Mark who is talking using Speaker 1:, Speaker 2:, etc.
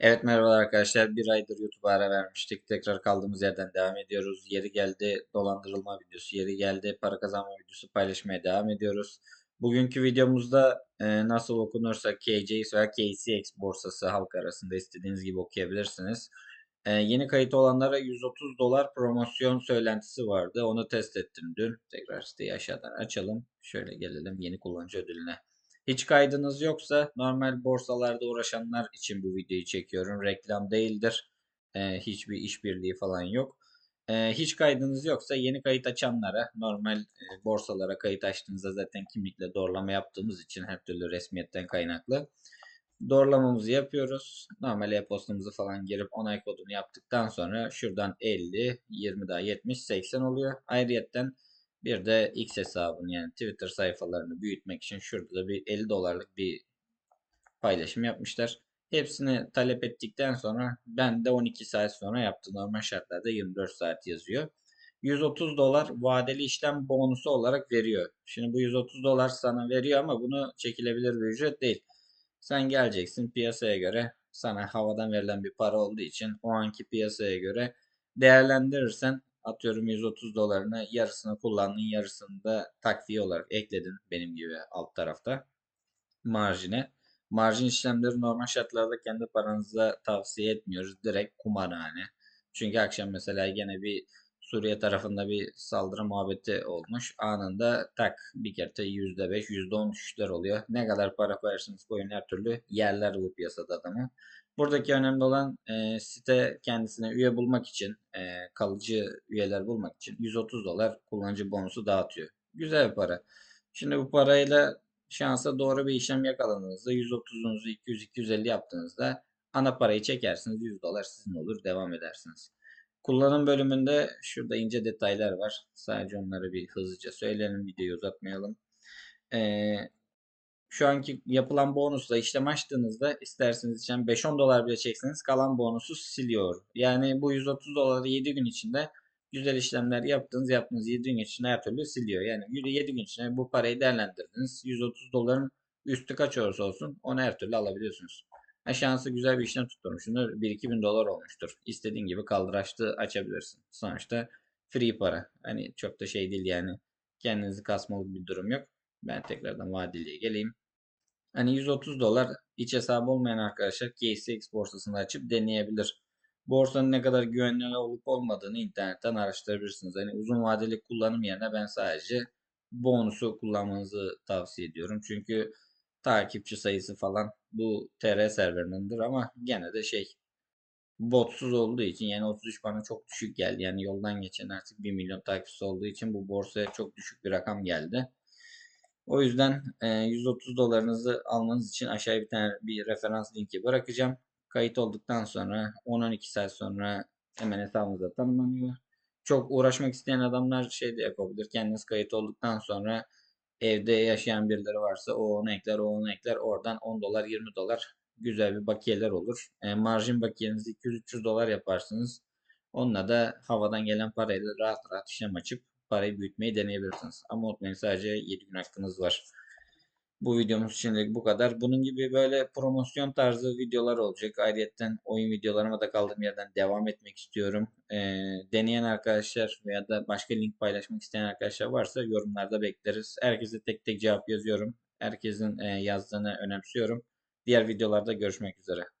Speaker 1: Evet merhabalar arkadaşlar. Bir aydır YouTube'a ara vermiştik. Tekrar kaldığımız yerden devam ediyoruz. Yeri geldi dolandırılma videosu, yeri geldi para kazanma videosu paylaşmaya devam ediyoruz. Bugünkü videomuzda e, nasıl okunursa KJX veya KCX borsası halk arasında istediğiniz gibi okuyabilirsiniz. E, yeni kayıt olanlara 130 dolar promosyon söylentisi vardı. Onu test ettim dün. Tekrar siteyi aşağıdan açalım. Şöyle gelelim yeni kullanıcı ödülüne. Hiç kaydınız yoksa normal borsalarda uğraşanlar için bu videoyu çekiyorum. Reklam değildir. Ee, hiçbir işbirliği falan yok. Ee, hiç kaydınız yoksa yeni kayıt açanlara normal e, borsalara kayıt açtığınızda zaten kimlikle doğrulama yaptığımız için her türlü resmiyetten kaynaklı doğrulamamızı yapıyoruz. Normal e-postamızı falan girip onay kodunu yaptıktan sonra şuradan 50, 20 daha 70, 80 oluyor. Ayrıyetten bir de X hesabını yani Twitter sayfalarını büyütmek için şurada da bir 50 dolarlık bir paylaşım yapmışlar. Hepsini talep ettikten sonra ben de 12 saat sonra yaptı. Normal şartlarda 24 saat yazıyor. 130 dolar vadeli işlem bonusu olarak veriyor. Şimdi bu 130 dolar sana veriyor ama bunu çekilebilir bir ücret değil. Sen geleceksin piyasaya göre sana havadan verilen bir para olduğu için o anki piyasaya göre değerlendirirsen atıyorum 130 dolarını yarısını kullandın yarısını da takviye olarak ekledin benim gibi alt tarafta marjine. Marjin işlemleri normal şartlarda kendi paranıza tavsiye etmiyoruz. Direkt kumarhane. Çünkü akşam mesela gene bir Suriye tarafında bir saldırı muhabbeti olmuş. Anında tak bir kere %5, %10 düşüşler oluyor. Ne kadar para koyarsanız koyun her türlü yerler bu piyasada adamı. Buradaki önemli olan e, site kendisine üye bulmak için, e, kalıcı üyeler bulmak için 130 dolar kullanıcı bonusu dağıtıyor. Güzel bir para. Şimdi bu parayla şansa doğru bir işlem yakaladığınızda 130'unuzu 200-250 yaptığınızda ana parayı çekersiniz 100 dolar sizin olur devam edersiniz. Kullanım bölümünde şurada ince detaylar var. Sadece onları bir hızlıca söyleyelim videoyu uzatmayalım. Ee, şu anki yapılan bonusla işlem açtığınızda isterseniz için 5-10 dolar bile çekseniz kalan bonusu siliyor. Yani bu 130 doları 7 gün içinde güzel işlemler yaptığınız yaptığınız 7 gün içinde her türlü siliyor. Yani 7 gün içinde bu parayı değerlendirdiniz. 130 doların üstü kaç olursa olsun onu her türlü alabiliyorsunuz. Ha, şansı güzel bir işlem tutturmuşsundur. 1-2 bin dolar olmuştur. İstediğin gibi kaldıraçlı açabilirsin. Sonuçta free para. Hani çok da şey değil yani. Kendinizi kasmalı bir durum yok. Ben tekrardan vadeliye geleyim. Hani 130 dolar iç hesabı olmayan arkadaşlar KCX borsasını açıp deneyebilir. Borsanın ne kadar güvenli olup olmadığını internetten araştırabilirsiniz. Hani uzun vadeli kullanım yerine ben sadece bonusu kullanmanızı tavsiye ediyorum. Çünkü takipçi sayısı falan bu TR serverindendir ama gene de şey botsuz olduğu için yani 33 bana çok düşük geldi. Yani yoldan geçen artık 1 milyon takipçisi olduğu için bu borsaya çok düşük bir rakam geldi. O yüzden e, 130 dolarınızı almanız için aşağıya bir tane bir referans linki bırakacağım. Kayıt olduktan sonra 10-12 saat sonra hemen hesabınıza tanımlanıyor. Çok uğraşmak isteyen adamlar şey de yapabilir. Kendiniz kayıt olduktan sonra evde yaşayan birileri varsa o onu ekler, o onu ekler. Oradan 10 dolar, 20 dolar güzel bir bakiyeler olur. E, marjin bakiyenizi 200-300 dolar yaparsınız. Onunla da havadan gelen parayla rahat rahat işlem açıp parayı büyütmeyi deneyebilirsiniz. Ama unutmayın sadece 7 gün hakkınız var. Bu videomuz şimdilik bu kadar. Bunun gibi böyle promosyon tarzı videolar olacak. Ayrıca oyun videolarıma da kaldığım yerden devam etmek istiyorum. Ee, deneyen arkadaşlar veya da başka link paylaşmak isteyen arkadaşlar varsa yorumlarda bekleriz. Herkese tek tek cevap yazıyorum. Herkesin e, yazdığını önemsiyorum. Diğer videolarda görüşmek üzere.